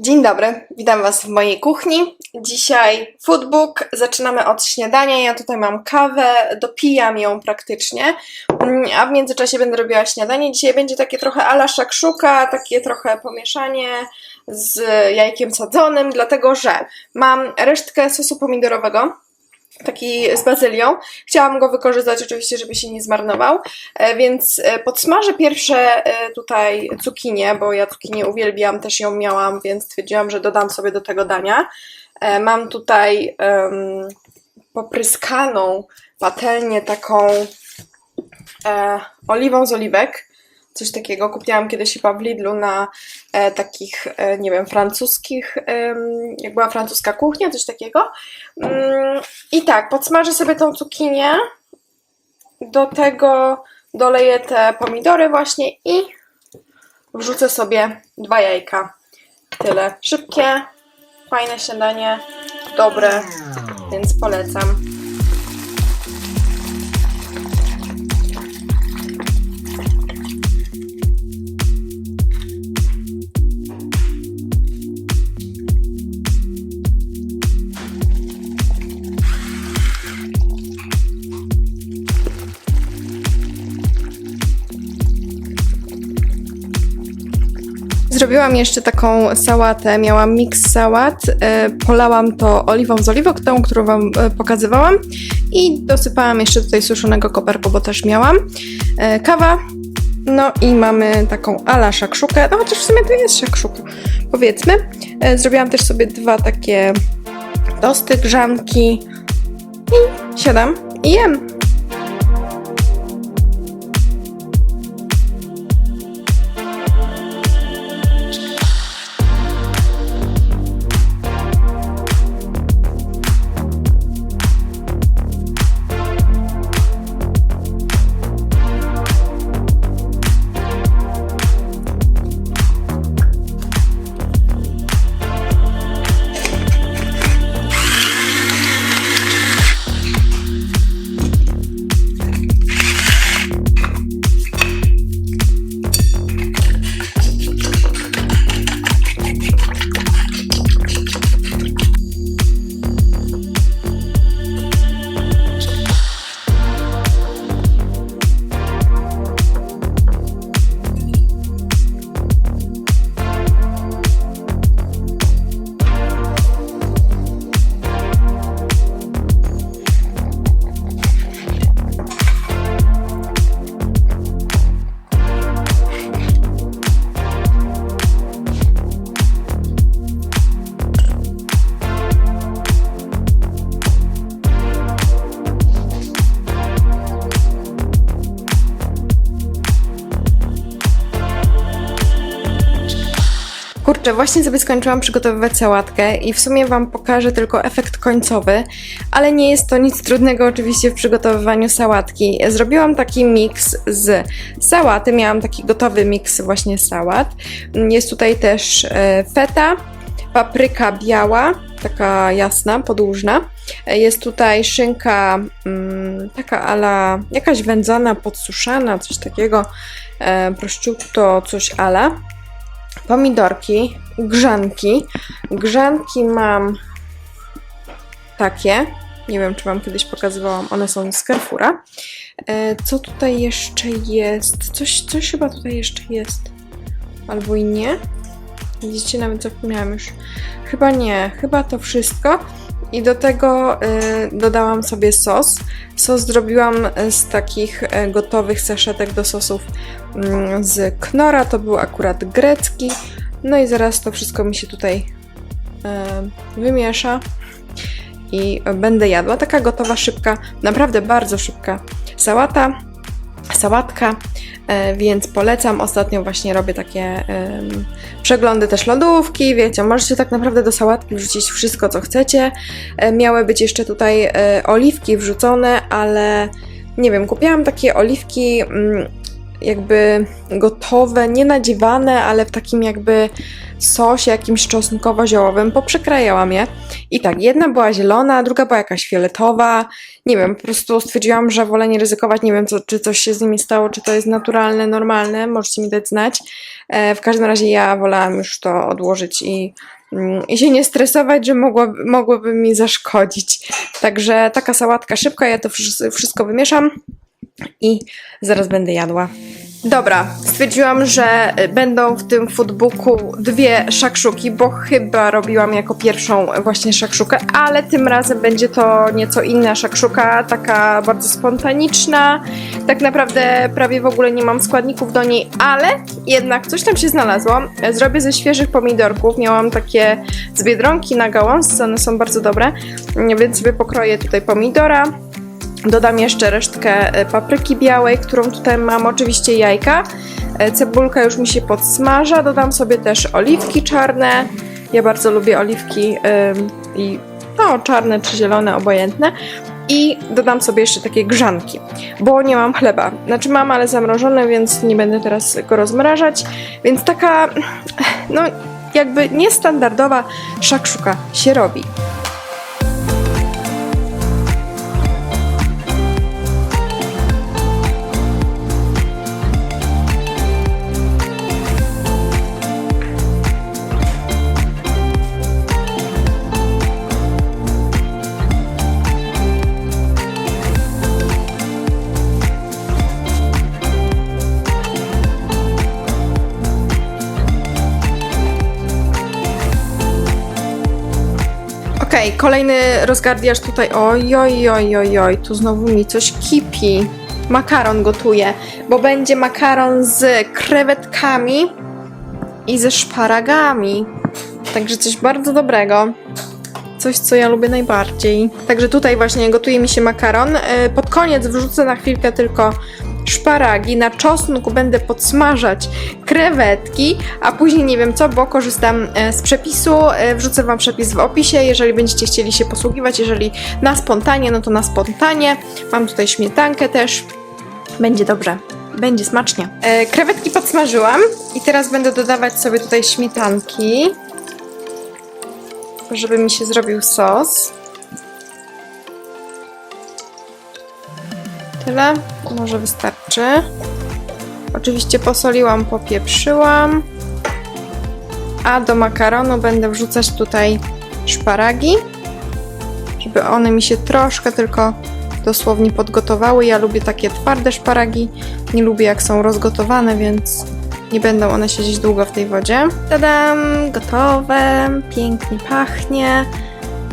Dzień dobry, witam Was w mojej kuchni. Dzisiaj foodbook, zaczynamy od śniadania. Ja tutaj mam kawę, dopijam ją praktycznie, Mm, a w międzyczasie będę robiła śniadanie. Dzisiaj będzie takie trochę ala szakszuka, takie trochę pomieszanie z jajkiem sadzonym, dlatego że mam resztkę sosu pomidorowego, taki z bazylią. Chciałam go wykorzystać oczywiście, żeby się nie zmarnował, e, więc e, podsmażę pierwsze e, tutaj cukinię, bo ja cukinię uwielbiam, też ją miałam, więc stwierdziłam, że dodam sobie do tego dania. Mam tutaj em, popryskaną patelnię taką e, oliwą z oliwek. Coś takiego kupiłam kiedyś chyba w Lidlu na e, takich, e, nie wiem, francuskich, em, jak była francuska kuchnia, coś takiego. Mm, I tak, podsmażę sobie tą cukinię. Do tego doleję te pomidory właśnie i wrzucę sobie dwa jajka. Tyle. Szybkie, fajne śniadanie, dobre, więc polecam. Zrobiłam jeszcze taką sałatę, miałam miks sałat, e, polałam to oliwą z oliwok, tą, którą Wam e, pokazywałam i dosypałam jeszcze tutaj suszonego koperku, bo też miałam. E, Kawa, no i mamy taką ala szakszukę, no chociaż w sumie to jest szakszuka, powiedzmy. Zrobiłam też sobie dwa takie tosty, grzanki i siadam i jem. Kurczę, właśnie sobie skończyłam przygotowywać sałatkę i w sumie Wam pokażę tylko efekt końcowy, ale nie jest to nic trudnego oczywiście w przygotowywaniu sałatki. Zrobiłam taki miks z sałaty, miałam taki gotowy miks właśnie sałat. Jest tutaj też e, feta, papryka biała, taka jasna, podłużna. Jest tutaj szynka mm, taka ala, jakaś wędzona, podsuszana, coś takiego, e, prosciutto, coś ala pomidorki, grzanki. Grzanki mam takie. Nie wiem, czy Wam kiedyś pokazywałam. One są z Carrefoura. E, Co tutaj jeszcze jest? Coś, coś chyba tutaj jeszcze jest. Albo i nie. Widzicie, nawet zapomniałam już. Chyba nie. Chyba to wszystko. I do tego y, dodałam sobie sos. Sos zrobiłam y, z takich y, gotowych saszetek do sosów mm, z Knora. To był akurat grecki. No i zaraz to wszystko mi się tutaj wymiesza i będę jadła. Taka gotowa, szybka, naprawdę bardzo szybka sałata, sałatka, e, więc polecam. Ostatnio właśnie robię takie em, przeglądy też lodówki, wiecie, możecie tak naprawdę do sałatki wrzucić wszystko, co chcecie. E, Miały być jeszcze tutaj e, oliwki wrzucone, ale nie wiem, kupiłam takie oliwki mm, jakby gotowe, nie nadziewane, ale w takim jakby sosie jakimś czosnkowo-ziołowym. Poprzekrajałam je. I tak, jedna była zielona, druga była jakaś fioletowa. Nie wiem, po prostu stwierdziłam, że wolę nie ryzykować. Nie wiem, co, czy coś się z nimi stało, czy to jest naturalne, normalne. Możecie mi dać znać. E, w każdym razie ja wolałam już to odłożyć i, mm, i się nie stresować, że mogło, mogłoby mi zaszkodzić. Także taka sałatka szybka, ja to wsz- wszystko wymieszam i zaraz będę jadła. Dobra, stwierdziłam, że y, będą w tym foodbooku dwie szakszuki, bo chyba robiłam jako pierwszą właśnie szakszukę, ale tym razem będzie to nieco inna szakszuka, taka bardzo spontaniczna. Tak naprawdę prawie w ogóle nie mam składników do niej, ale jednak coś tam się znalazło. Zrobię ze świeżych pomidorków. Miałam takie z biedronki na gałązce, one są bardzo dobre, więc sobie pokroję tutaj pomidora. Dodam jeszcze resztkę e, papryki białej, którą tutaj mam, oczywiście jajka. E, Cebulka już mi się podsmaża. Dodam sobie też oliwki czarne. Ja bardzo lubię oliwki i no, czarne czy zielone, obojętne. I dodam sobie jeszcze takie grzanki, bo nie mam chleba. Znaczy mam, ale zamrożone, więc nie będę teraz go rozmrażać. Więc taka, no jakby niestandardowa szakszuka się robi. Okej, kolejny rozgardiasz tutaj. Oj, oj, oj, oj, oj, tu znowu mi coś kipi. Makaron gotuję, bo będzie makaron z krewetkami i ze szparagami. Także coś bardzo dobrego. Coś, co ja lubię najbardziej. Także tutaj właśnie gotuje mi się makaron. E, Pod koniec wrzucę na chwilkę tylko szparagi. Na czosnku będę podsmażać krewetki, a później nie wiem co, bo korzystam e, z przepisu. E, Wrzucę Wam przepis w opisie, jeżeli będziecie chcieli się posługiwać. Jeżeli na spontanie, no to na spontanie. Mam tutaj śmietankę też. Będzie dobrze. Będzie smacznie. E, krewetki podsmażyłam i teraz będę dodawać sobie tutaj śmietanki, żeby mi się zrobił sos. Tyle. Może wystarczy. Oczywiście posoliłam, popieprzyłam. A do makaronu będę wrzucać tutaj szparagi, żeby one mi się troszkę tylko dosłownie podgotowały. Ja lubię takie twarde szparagi, nie lubię jak są rozgotowane, więc nie będą one siedzieć długo w tej wodzie. Tadam, gotowe, pięknie pachnie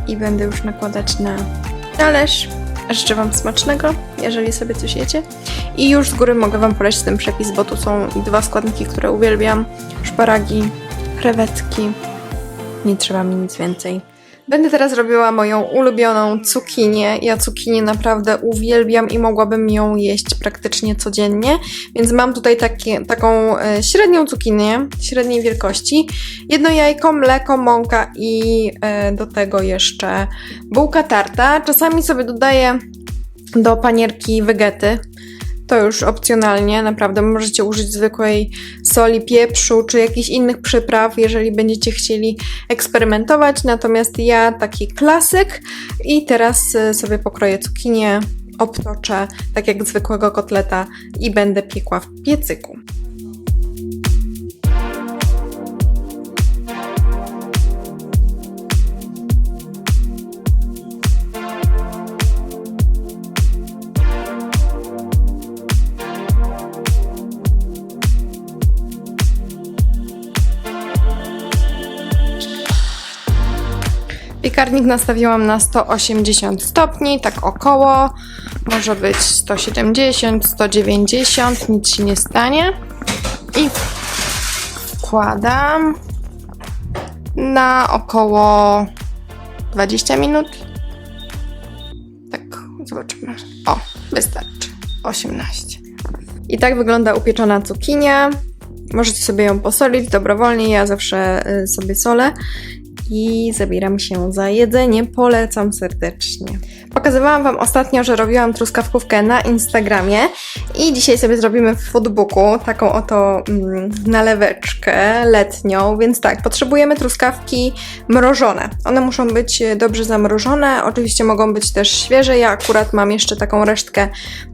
i będę już nakładać na talerz. Życzę Wam smacznego, jeżeli sobie coś jecie. I już z góry mogę Wam polecić ten przepis, bo tu są dwa składniki, które uwielbiam. Szparagi, krewetki. Nie trzeba mi nic więcej. Będę teraz robiła moją ulubioną cukinię. Ja cukinię naprawdę uwielbiam i mogłabym ją jeść praktycznie codziennie, więc mam tutaj takie, taką e, średnią cukinię, średniej wielkości. Jedno jajko, mleko, mąka i e, do tego jeszcze bułka tarta. Czasami sobie dodaję do panierki wegety. To już opcjonalnie, naprawdę możecie użyć zwykłej soli, pieprzu czy jakichś innych przypraw, jeżeli będziecie chcieli eksperymentować. Natomiast ja taki klasyk i teraz y, sobie pokroję cukinię, obtoczę tak jak zwykłego kotleta i będę piekła w piecyku. Piekarnik nastawiłam na 180 stopni, tak około. Może być 170, 190, nic się nie stanie. I wkładam na około 20 minut. Tak, zobaczymy. O, wystarczy. 18. I tak wygląda upieczona cukinia. Możecie sobie ją posolić dobrowolnie, ja zawsze y, sobie solę. I zabieram się za jedzenie. Polecam serdecznie. Pokazywałam Wam ostatnio, że robiłam truskawkówkę na Instagramie i dzisiaj sobie zrobimy w foodbooku taką oto mm, naleweczkę letnią, więc tak, potrzebujemy truskawki mrożone. One muszą być e, dobrze zamrożone, oczywiście mogą być też świeże. Ja akurat mam jeszcze taką resztkę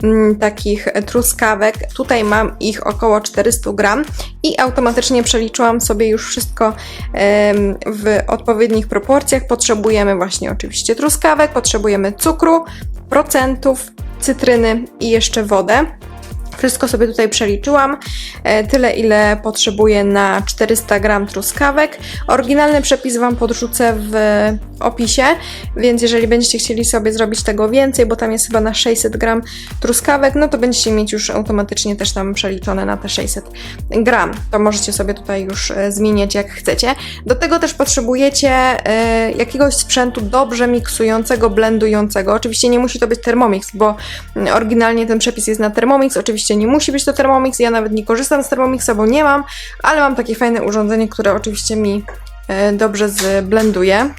mm, takich truskawek. Tutaj mam ich około 400 gram i automatycznie przeliczyłam sobie już wszystko w odpowiednich proporcjach. Potrzebujemy właśnie oczywiście truskawek, potrzebujemy cukru, procentów, cytryny i jeszcze wodę. Wszystko sobie tutaj przeliczyłam. E, Tyle, ile potrzebuję na 400 gram truskawek. Oryginalny przepis Wam podrzucę w opisie, więc jeżeli będziecie chcieli sobie zrobić tego więcej, bo tam jest chyba na 600 gram truskawek, no to będziecie mieć już automatycznie też tam przeliczone na te 600 gram. To możecie sobie tutaj już e, zmieniać jak chcecie. Do tego też potrzebujecie e, jakiegoś sprzętu dobrze miksującego, blendującego. Oczywiście nie musi to być Thermomix, bo oryginalnie ten przepis jest na Thermomix. Oczywiście nie musi być to Thermomix, ja nawet nie korzystam z Thermomixa, bo nie mam, ale mam takie fajne urządzenie, które oczywiście mi e, dobrze zblenduje.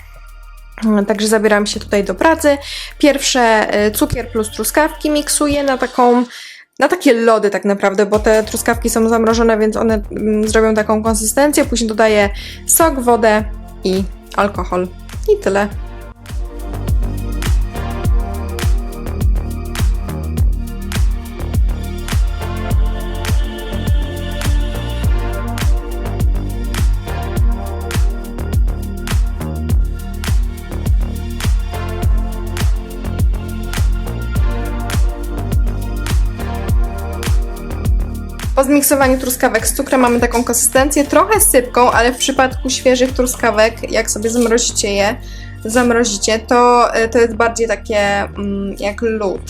Mm, Także zabieram się tutaj do pracy. Pierwsze e, cukier plus truskawki miksuję na taką na takie lody tak naprawdę, bo te truskawki są zamrożone, więc one mm, zrobią taką konsystencję. Później dodaję sok, wodę i alkohol. I tyle. Po zmiksowaniu truskawek z cukrem mamy taką konsystencję, trochę sypką, ale w przypadku świeżych truskawek, jak sobie zamrozicie je, zamrozicie, to, y, to jest bardziej takie mm, jak lód.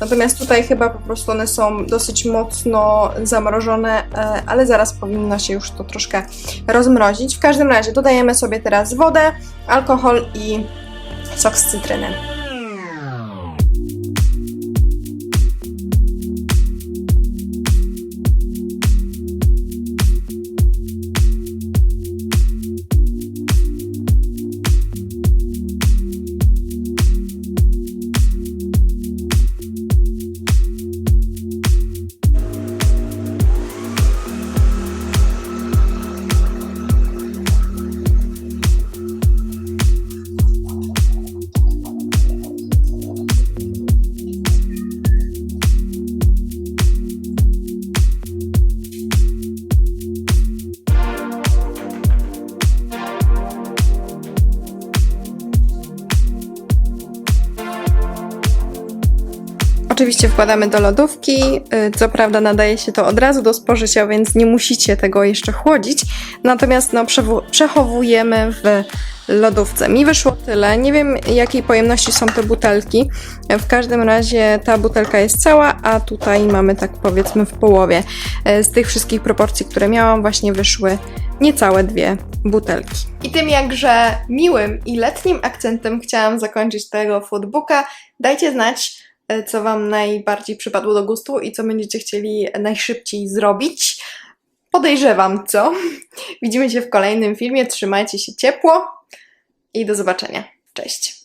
Natomiast tutaj chyba po prostu one są dosyć mocno zamrożone, e, ale zaraz powinno się już to troszkę rozmrozić. W każdym razie dodajemy sobie teraz wodę, alkohol i sok z cytryny. Oczywiście wkładamy do lodówki. y, Co prawda nadaje się to od razu do spożycia, więc nie musicie tego jeszcze chłodzić. Natomiast no, przechowujemy w lodówce. Mi wyszło tyle. Nie wiem jakiej pojemności są te butelki. W każdym razie ta butelka jest cała, a tutaj mamy tak powiedzmy w połowie. Y, Z tych wszystkich proporcji, które miałam, właśnie wyszły niecałe dwie butelki. I tym jakże miłym i letnim akcentem chciałam zakończyć tego foodbooka. Dajcie znać, co Wam najbardziej przypadło do gustu i co będziecie chcieli najszybciej zrobić. Podejrzewam co. Widzimy się w kolejnym filmie. Trzymajcie się ciepło i do zobaczenia. Cześć.